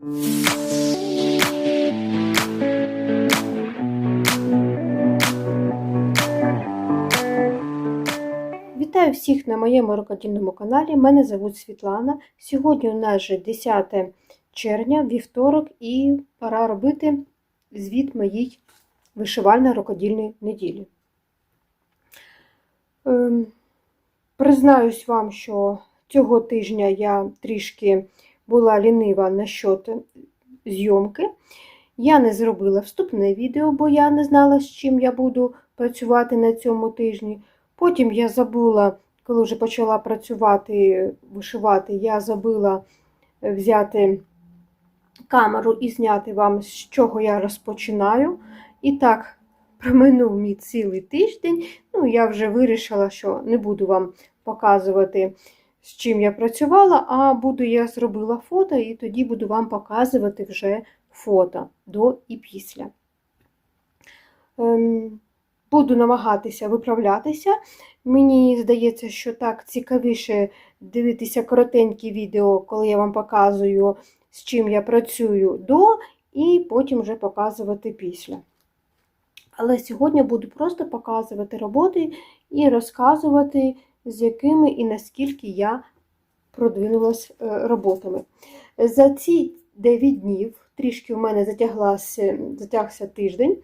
Вітаю всіх на моєму рукодільному каналі. Мене звуть Світлана. Сьогодні у нас же 10 червня, вівторок, і пора робити звіт моїй вишивально-рукодільної неділі. Ем, Признаюсь вам, що цього тижня я трішки була лінива насчет зйомки. Я не зробила вступне відео, бо я не знала, з чим я буду працювати на цьому тижні. Потім я забула, коли вже почала працювати, вишивати, я забула взяти камеру і зняти вам, з чого я розпочинаю. І так, проминув мій цілий тиждень. Ну, я вже вирішила, що не буду вам показувати, з чим я працювала, а буду я зробила фото, і тоді буду вам показувати вже фото до і після. Ем, Буду намагатися виправлятися. Мені здається, що так цікавіше дивитися коротенькі відео, коли я вам показую, з чим я працюю до, і потім вже показувати після. Але сьогодні буду просто показувати роботи і розказувати, з якими і наскільки я продвинулась роботами. За ці 9 днів, трішки в мене затяглася, затягся тиждень.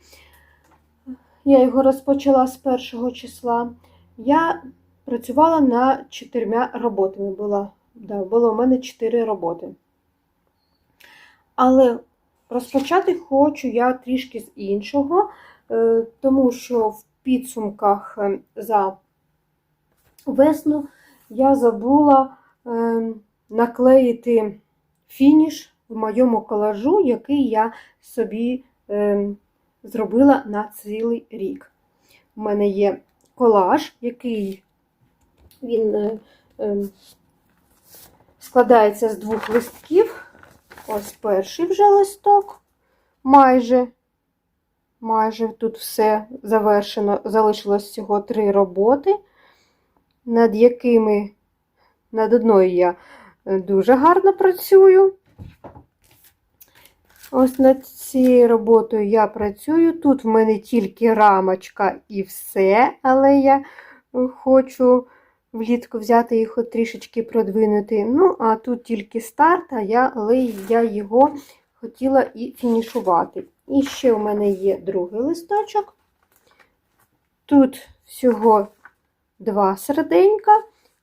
Я його розпочала з першого числа. Я працювала над чотирма роботами. Була, да, було у мене чотири роботи. Але розпочати хочу я трішки з іншого, тому що в підсумках за весну я забула наклеїти фініш в моєму колажу, який я собі зробила на цілий рік. У мене є колаж, який він е, е, складається з двох листків. Ось перший вже листок. Майже, майже тут все завершено. Залишилось всього три роботи, над якими над одною я дуже гарно працюю. Ось над цією роботою я працюю. Тут в мене тільки рамочка і все, але я хочу влітку взяти їх от трішечки продвинути. Ну, а тут тільки старт, а я, але я його хотіла і фінішувати. І ще у мене є другий листочок. Тут всього два серденька,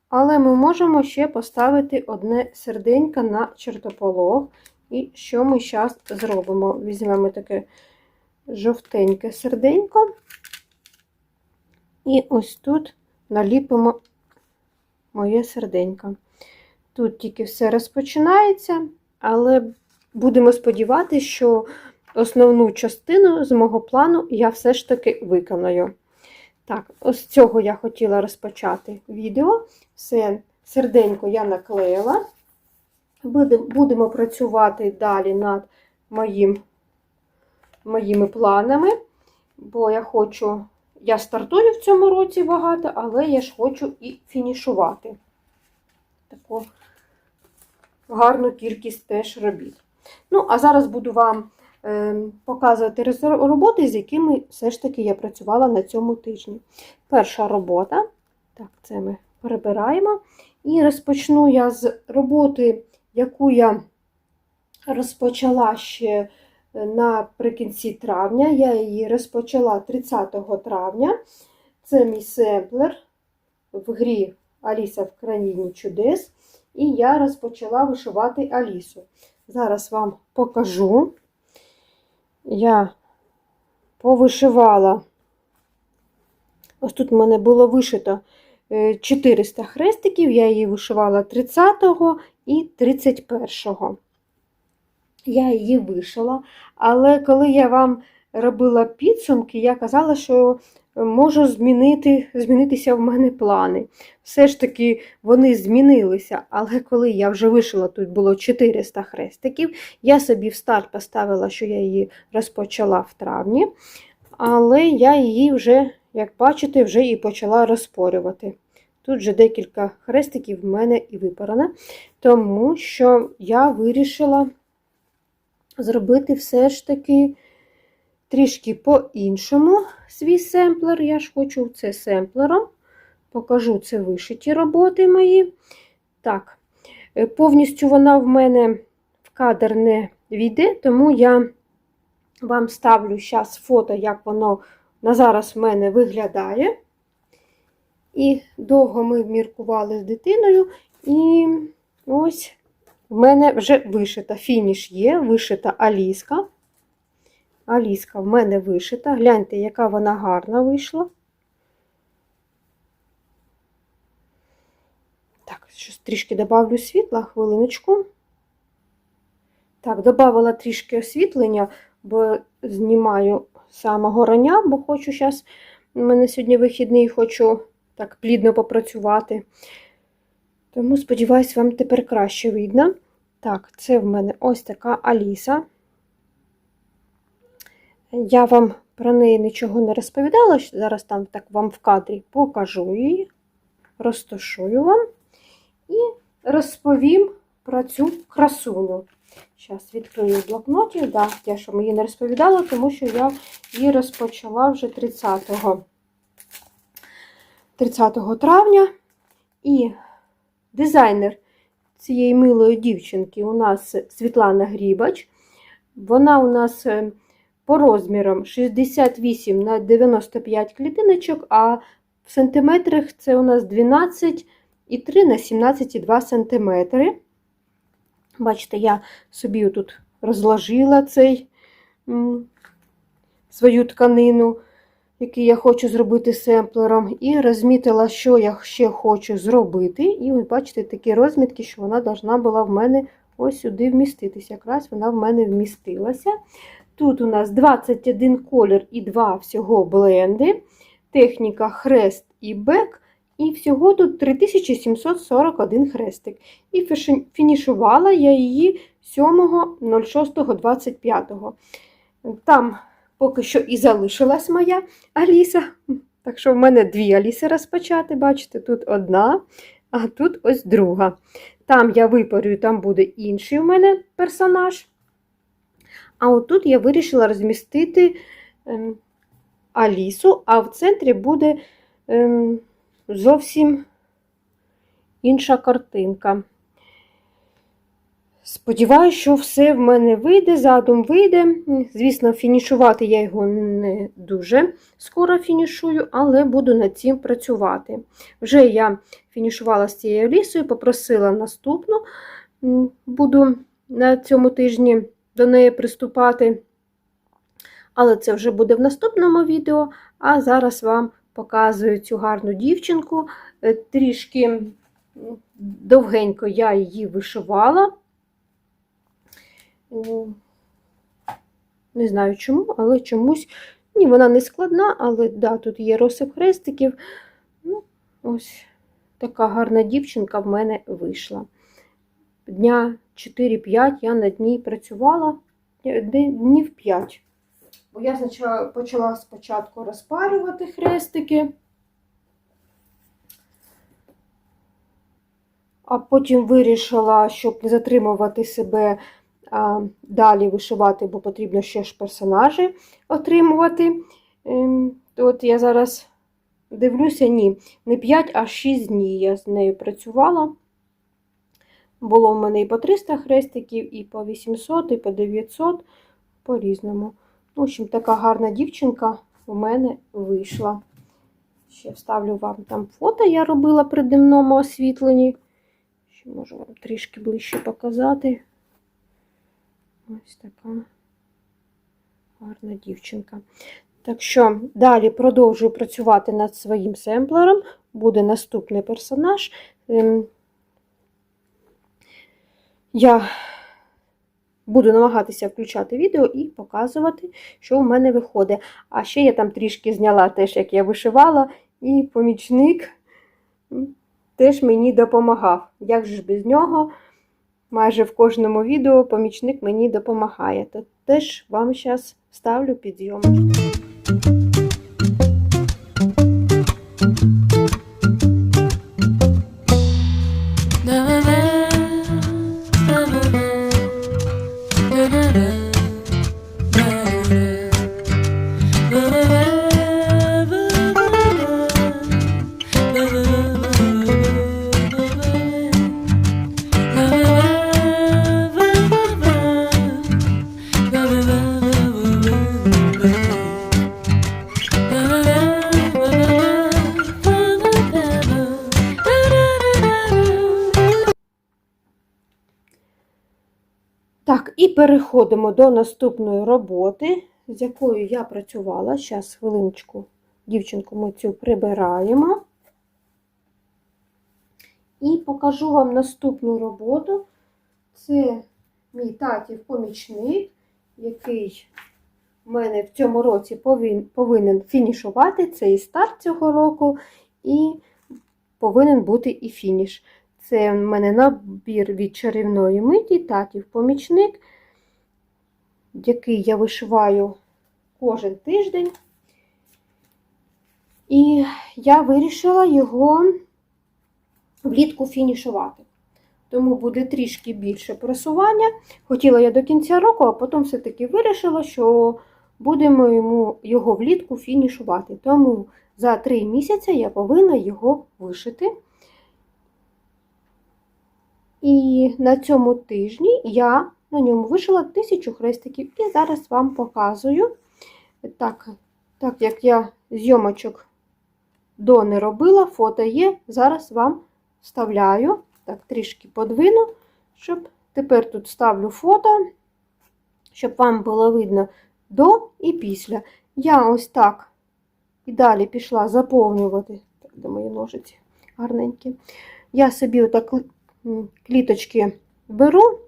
але ми можемо ще поставити одне серденько на чертополох. І що ми зараз зробимо? Візьмемо таке жовтеньке серденько, і ось тут наліпимо моє серденько. Тут тільки все розпочинається, але будемо сподіватися, що основну частину з мого плану я все ж таки виконаю. Так, ось цього я хотіла розпочати відео. Все, серденько я наклеїла. Будемо працювати далі над моїм, моїми планами, бо я хочу, я стартую в цьому році багато, але я ж хочу і фінішувати таку гарну кількість теж робіт. Ну, а зараз буду вам показувати роботи, з якими все ж таки я працювала на цьому тижні. Перша робота, так, це ми перебираємо. І розпочну я з роботи яку я розпочала ще е, наприкінці травня. Я її розпочала 30 травня. Це мій семплер в грі Аліса в країні чудес. І я розпочала вишивати Алісу. Зараз вам покажу. Я повишивала, ось тут в мене було вишито 400 хрестиків, я її вишивала 30-го і 31-го. Я її вишила, але коли я вам робила підсумки, я казала, що можу змінити, змінитися в мене плани. Все ж таки вони змінилися, але коли я вже вишила, тут було 400 хрестиків, я собі в старт поставила, що я її розпочала в травні, але я її вже, як бачите, вже і почала розпорювати. Тут вже декілька хрестиків в мене і випарано, тому що я вирішила зробити все ж таки трішки по-іншому свій семплер. Я ж хочу це семплером. Покажу це вишиті роботи мої. Так, е, повністю вона в мене в кадр не війде, тому я вам ставлю зараз фото, як воно на зараз в мене виглядає. І довго ми міркували з дитиною, і ось в мене вже вишита. Фініш є, вишита аліска. Аліска в мене вишита. Гляньте, яка вона гарна вийшла. Так, щось трішки добавлю світла, хвилиночку. Так, додавала трішки освітлення, бо знімаю самого рання, бо хочу зараз, у мене сьогодні вихідний, хочу так плідно попрацювати. Тому, сподіваюсь, вам тепер краще видно. Так, це в мене ось така Аліса. Я вам про неї нічого не розповідала, зараз там так вам в кадрі покажу її, розташую вам і розповім про цю красуню. Зараз відкрию в блокноті. Да, я ж вам її не розповідала, тому що я її розпочала вже 30 30 травня. І дизайнер цієї милої дівчинки у нас Світлана Грібач. Вона у нас е, по розмірам 68 на 95 клітиночок, а в сантиметрах це у нас 12,3 на 17,2 сантиметри. Бачите, я собі тут розложила цей, свою тканину, який я хочу зробити семплером, і розмітила, що я ще хочу зробити. І ви бачите такі розмітки, що вона должна була в мене ось сюди вміститися. Якраз вона в мене вмістилася. Тут у нас 21 колір і 2 всього бленди, техніка хрест і бек. І всього тут 3741 хрестик. І фінішувала я її 7.06.25. Там поки що і залишилась моя Аліса. Так що в мене дві Аліси розпочати. Бачите, тут одна, а тут ось друга. Там я випарюю, там буде інший у мене персонаж. А отут я вирішила розмістити ем, Алісу, а в центрі буде. Ем, зовсім інша картинка. Сподіваюся, що все в мене вийде, задум вийде. Звісно, фінішувати я його не дуже скоро фінішую, але буду над цим працювати. Вже я фінішувала з цією лісою, попросила наступну, буду на цьому тижні до неї приступати. Але це вже буде в наступному відео, а зараз вам показую цю гарну дівчинку. Е, трішки довгенько я її вишивала. Не знаю чому, але чомусь. Ні, вона не складна, але да, тут є розсип хрестиків. Ну, Ось така гарна дівчинка в мене вийшла. Дня 4-5 я над ній працювала днів 5. Бо я почала спочатку розпарювати хрестики, а потім вирішила, щоб не затримувати себе далі вишивати, бо потрібно ще ж персонажі отримувати. Ем, от я зараз дивлюся, ні, не 5, а 6 днів я з нею працювала. Було в мене і по 300 хрестиків, і по 800, і по 900, по-різному. В общем, така гарна дівчинка у мене вийшла. Ще вставлю вам там фото, я робила при дневному освітленні. Ще можу вам трішки ближче показати. Ось така гарна дівчинка. Так що, далі продовжую працювати над своїм семплером. Буде наступний персонаж. Я Буду намагатися включати відео і показувати, що в мене виходить. А ще я там трішки зняла теж, як я вишивала, і помічник теж мені допомагав. Як же ж без нього? Майже в кожному відео помічник мені допомагає. То теж вам зараз ставлю підйомочку. Так, і переходимо до наступної роботи, з якою я працювала. Зараз, хвилиночку, дівчинку ми цю прибираємо. І покажу вам наступну роботу. Це мій татів помічник, який в мене в цьому році повин- повинен фінішувати. Це і старт цього року, і повинен бути і фініш. Це в мене набір від чарівної миті, татів помічник, який я вишиваю кожен тиждень. І я вирішила його влітку фінішувати. Тому буде трішки більше просування. Хотіла я до кінця року, а потім все-таки вирішила, що будемо йому його влітку фінішувати. Тому за три місяці я повинна його вишити. І на цьому тижні я на ньому вишила тисячу хрестиків. І зараз вам показую. Так, так як я зйомочок до не робила, фото є, зараз вам вставляю. Так, трішки подвину, щоб тепер тут ставлю фото, щоб вам було видно до і після. Я ось так і далі пішла заповнювати. Так, де мої ножиці гарненькі. Я собі отак кліточки беру,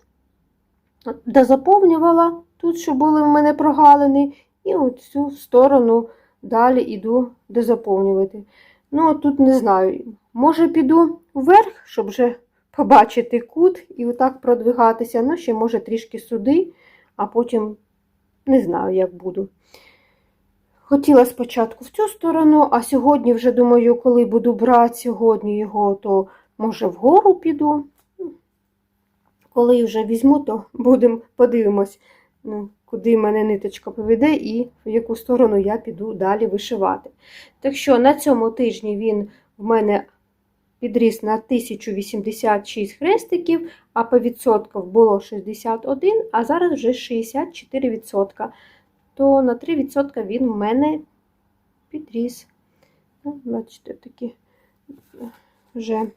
дозаповнювала тут, що були в мене прогалини, і оцю сторону далі йду дозаповнювати. Ну, тут не знаю, може піду вверх, щоб вже побачити кут і отак продвигатися. Ну, ще може трішки сюди, а потім не знаю, як буду. Хотіла спочатку в цю сторону, а сьогодні вже думаю, коли буду брати сьогодні його, то може вгору піду. Коли вже візьму, то будемо подивимось, ну, куди мене ниточка поведе і в яку сторону я піду далі вишивати. Так що на цьому тижні він в мене підріс на 1086 хрестиків, а по відсотках було 61, а зараз вже 64%. То на 3% він в мене підріс. Ну, Бачите, такі вже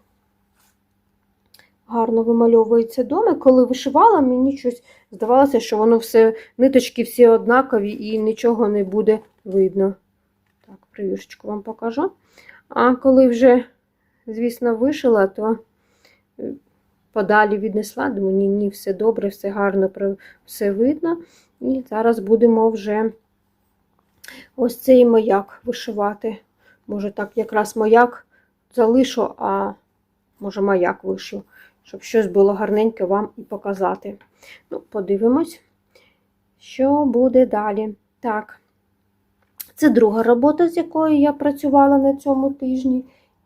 гарно вимальовується домик. Коли вишивала, мені щось здавалося, що воно все, ниточки всі однакові і нічого не буде видно. Так, привішечку вам покажу. А коли вже, звісно, вишила, то е, подалі віднесла, думаю, ні, ні, все добре, все гарно, все видно. І зараз будемо вже ось цей маяк вишивати. Може, так якраз маяк залишу, а може маяк вишу, щоб щось було гарненьке вам і показати. Ну, подивимось, що буде далі. Так, це друга робота, з якою я працювала на цьому тижні.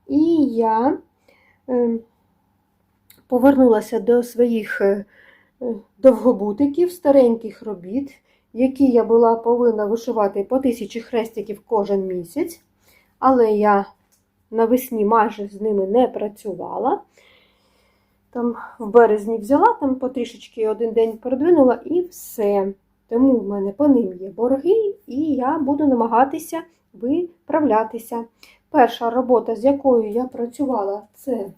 І я е, повернулася до своїх е, довгобутиків, стареньких робіт, які я була повинна вишивати по тисячі хрестиків кожен місяць. Але я навесні майже з ними не працювала. Там в березні взяла, там потрішечки один день продвинула і все. Тому в мене по ним є борги, і я буду намагатися виправлятися. Перша робота, з якою я працювала, це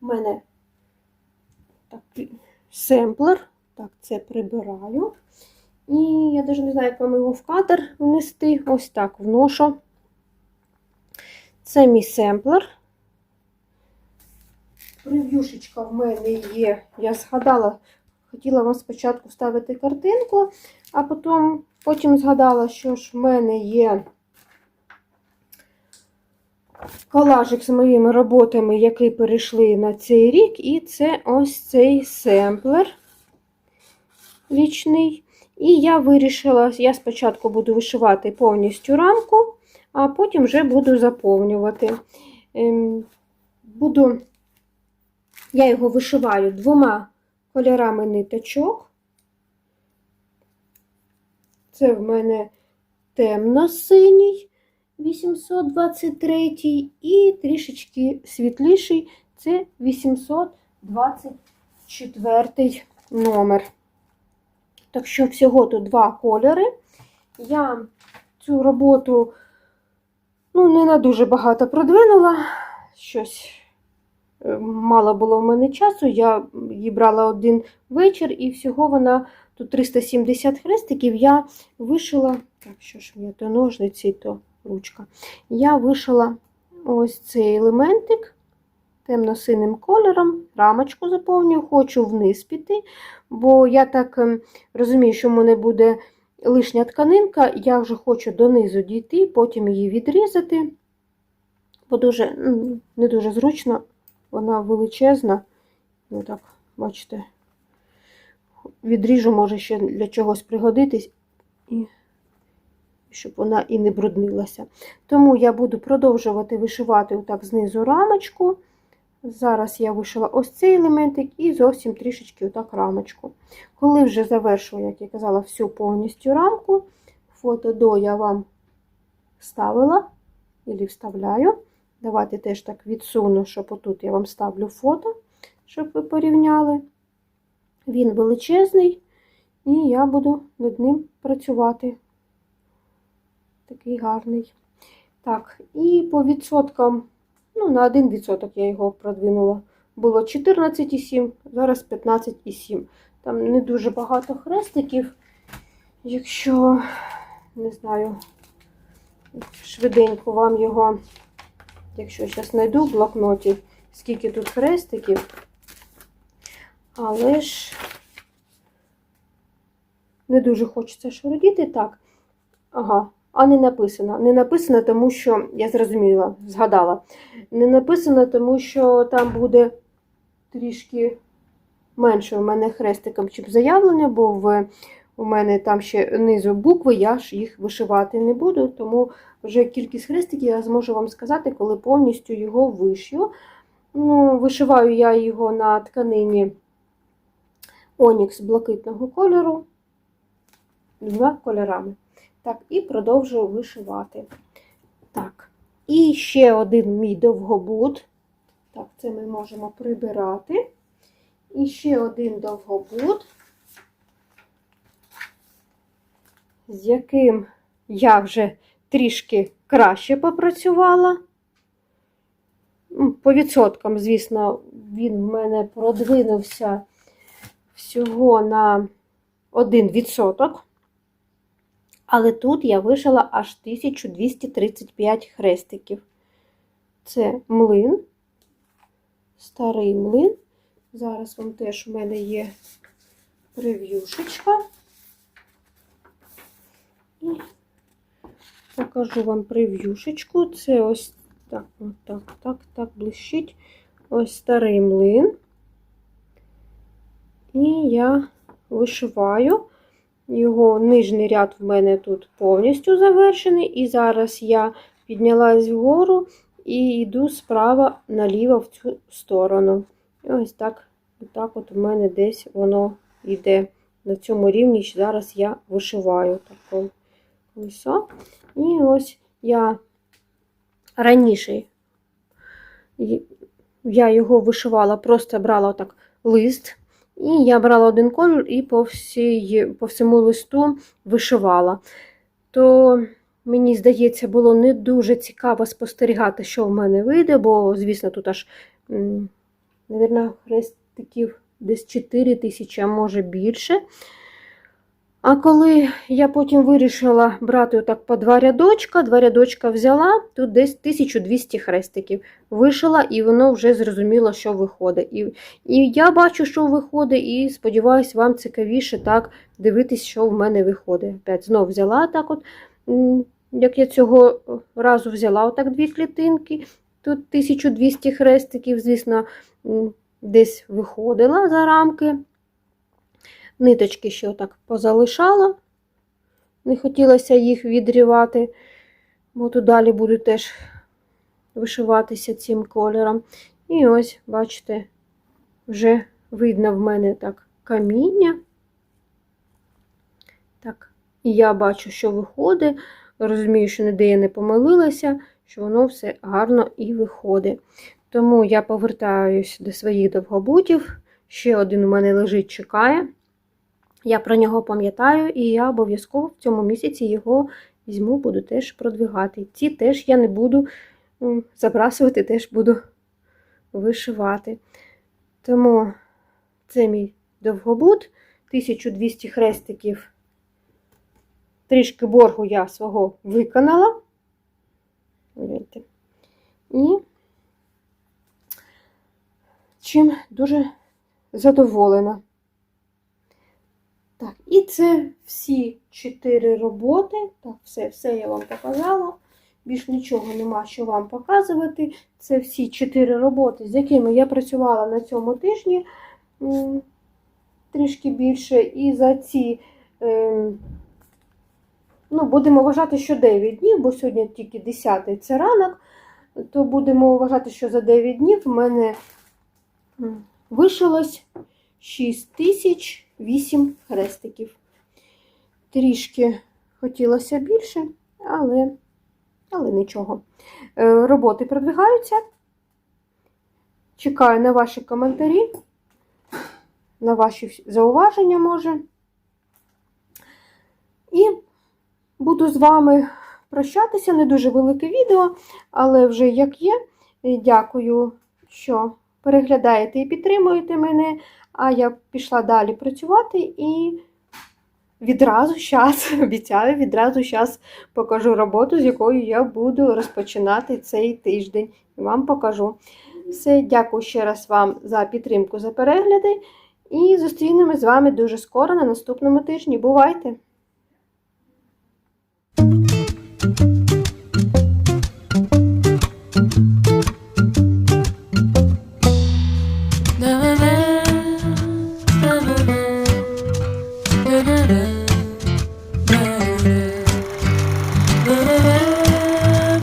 в мене так, семплер. Так, це прибираю. І я навіть не знаю, як вам його в кадр внести. Ось так вношу. Це мій семплер. Прев'юшечка в мене є. Я згадала, хотіла вам спочатку вставити картинку, а потім, потім згадала, що ж в мене є колажик з моїми роботами, які перейшли на цей рік, і це ось цей семплер річний. І я вирішила, я спочатку буду вишивати повністю рамку, а потім вже буду заповнювати. Ем, Буду, я його вишиваю двома кольорами ниточок. Це в мене темно-синій 823 і трішечки світліший це 824 номер. Так що всього тут два кольори. Я цю роботу ну, не на дуже багато продвинула. Щось мало було в мене часу. Я її брала один вечір, і всього вона тут 370 хрестиків. Я вишила, так, що ж мені, то ножниці, то ручка. Я вишила ось цей елементик темно-синим кольором, рамочку заповнюю, хочу вниз піти, бо я так ем, розумію, що в мене буде лишня тканинка, я вже хочу донизу дійти, потім її відрізати, бо дуже, не дуже зручно, вона величезна. Ну так, бачите, відріжу, може ще для чогось пригодитись, і щоб вона і не бруднилася. Тому я буду продовжувати вишивати отак знизу рамочку. Зараз я вишила ось цей елементик і зовсім трішечки отак рамочку. Коли вже завершу, як я казала, всю повністю рамку, фото до я вам вставила і вставляю. Давайте теж так відсуну, щоб отут я вам ставлю фото, щоб ви порівняли. Він величезний, і я буду над ним працювати. Такий гарний. Так, і по відсоткам. Ну, на 1% я його продвинула. Було 14,7, зараз 15,7. Там не дуже багато хрестиків. Якщо, не знаю, швиденько вам його, якщо зараз знайду в блокноті, скільки тут хрестиків, але ж не дуже хочеться шуродіти. Так, ага. А не написано. Не написано, тому що, я зрозуміла, згадала. Не написано, тому що там буде трішки менше у мене хрестиком, чим заявлення, бо в, у мене там ще низу букви, я ж їх вишивати не буду, тому вже кількість хрестиків я зможу вам сказати, коли повністю його вишью. Ну, Вишиваю я його на тканині Онікс блакитного кольору двома кольорами. Так, і продовжую вишивати. Так, і ще один мій довгобут. Так, це ми можемо прибирати. І ще один довгобут, з яким я вже трішки краще попрацювала. По відсоткам, звісно, він в мене продвинувся всього на 1%. Але тут я вишила аж 1235 хрестиків. Це млин, старий млин. Зараз вам теж у мене є прев'юшечка. І покажу вам прев'юшечку. Це ось так, так, так, так, блищить. Ось старий млин. І я вишиваю. Його нижній ряд в мене тут повністю завершений. І зараз я піднялась вгору і йду справа наліво в цю сторону. І ось так так от в мене десь воно йде на цьому рівні. Зараз я вишиваю таке колесо. І ось я раніше я його вишивала, просто брала отак лист. І я брала один колір і по всій, по всьому листу вишивала. То, мені здається, було не дуже цікаво спостерігати, що в мене вийде, бо, звісно, тут аж, мабуть, хрестиків десь 4 тисячі, а може більше. А коли я потім вирішила брати отак по два рядочка, два рядочка взяла, тут десь 1200 хрестиків вишила, і воно вже зрозуміло, що виходить. І і я бачу, що виходить, і сподіваюся, вам цікавіше так дивитись, що в мене виходить. Опять знов взяла так, от, як я цього разу взяла отак дві клітинки. Тут 1200 хрестиків, звісно, десь виходила за рамки. Ниточки ще отак позалишала, не хотілося їх відрівати, бо тут далі буду теж вишиватися цим кольором. І ось, бачите, вже видно в мене так каміння. Так, І я бачу, що виходить, розумію, що ніде я не помилилася, що воно все гарно і виходить. Тому я повертаюсь до своїх довгобутів. Ще один у мене лежить, чекає. Я про нього пам'ятаю, і я обов'язково в цьому місяці його візьму, буду теж продвигати. Ці теж я не буду забрасувати, теж буду вишивати. Тому це мій довгобут, 1200 хрестиків. Трішки боргу я свого виконала. І чим дуже задоволена. Так, і це всі чотири роботи. Так, все, все я вам показала. Більш нічого нема що вам показувати. Це всі чотири роботи, з якими я працювала на цьому тижні трішки більше. І за ці, ем, ну, будемо вважати, що 9 днів, бо сьогодні тільки 10 це ранок, то будемо вважати, що за 9 днів в мене вишилось 6008 хрестиків. Трішки хотілося більше, але, але нічого. Е, Роботи продвигаються. Чекаю на ваші коментарі, на ваші зауваження, може. І буду з вами прощатися. Не дуже велике відео, але вже як є. Дякую, що переглядаєте і підтримуєте мене. А я пішла далі працювати і відразу зараз, обіцяю, відразу зараз покажу роботу, з якою я буду розпочинати цей тиждень. І вам покажу. Все, дякую ще раз вам за підтримку, за перегляди. І зустрінемось з вами дуже скоро на наступному тижні. Бувайте!